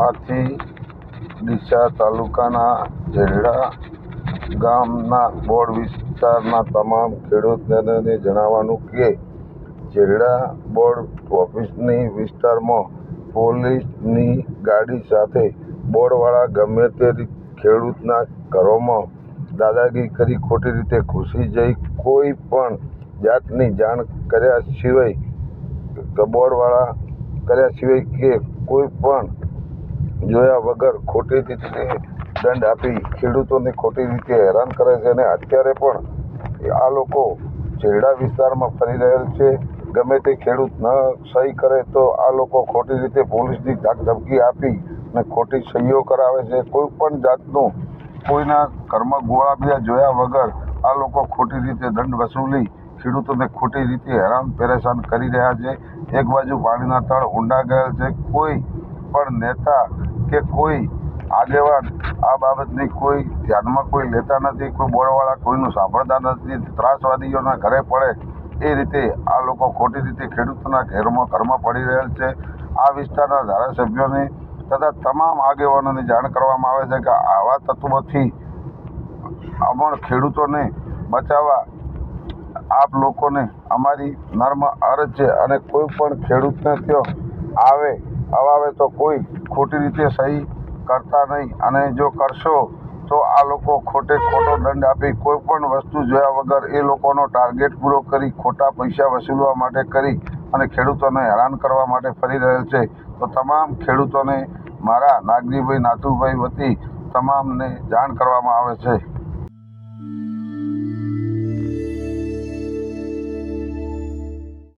આથી ડીસા તાલુકાના ઝેરડા ગામના બોર્ડ વિસ્તારના તમામ ખેડૂતોને જણાવવાનું કે ઝેરડા બોર્ડ ઓફિસની વિસ્તારમાં પોલીસની ગાડી સાથે બોર્ડવાળા ગમે તે ખેડૂતના ઘરોમાં દાદાગીરી કરી ખોટી રીતે ઘૂસી જઈ કોઈ પણ જાતની જાણ કર્યા સિવાય બોર્ડવાળા કર્યા સિવાય કે કોઈ પણ જોયા વગર ખોટી રીતે દંડ આપી ખેડૂતોને ખોટી રીતે હેરાન કરે છે અને અત્યારે પણ આ લોકો છેડા વિસ્તારમાં ફરી રહેલ છે. ગમે તે ખેડૂત ન સહી કરે તો આ લોકો ખોટી રીતે પોલીસની ધાકધમકી આપી અને ખોટી સહીઓ કરાવે છે. કોઈ પણ જાતનું કોઈના ઘરમાં ગોળા બીજા જોયા વગર આ લોકો ખોટી રીતે દંડ વસૂલી ખેડૂતોને ખોટી રીતે હેરાન પરેશાન કરી રહ્યા છે. એક બાજુ પાણીના તળ ઊંડા ગયેલ છે. કોઈ પણ નેતા કે કોઈ આગેવાન આ બાબતની કોઈ ધ્યાનમાં કોઈ લેતા નથી, કોઈ બોર્ડવાળા કોઈનું સાંભળતા નથી, ત્રાસવાદીઓના ઘરે પડે એ રીતે આ લોકો ખોટી રીતે ખેડૂતોના ઘેરમાં ઘરમાં પડી રહેલ છે. આ વિસ્તારના ધારાસભ્યોને તથા તમામ આગેવાનોને જાણ કરવામાં આવે છે કે આવા તત્વોથી અમણ ખેડૂતોને બચાવવા આપ લોકોને અમારી નર્મ અરજ છે અને કોઈ પણ ખેડૂતને ત્યાં આવે, અવાવે તો કોઈ ખોટી રીતે સહી કરતા નહીં. અને જો કરશો તો આ લોકો ખોટે ખોટો દંડ આપી. કોઈ પણ વસ્તુ જોયા વગર એ લોકોનો ટાર્ગેટ પૂરો કરી, ખોટા પૈસા વસૂલવા માટે કરી અને ખેડૂતોને હેરાન કરવા માટે ફરી રહેલ છે. તો તમામ ખેડૂતોને મારા નાગજીભાઈ, નાથુભાઈ વતી તમામને જાણ કરવામાં આવે છે.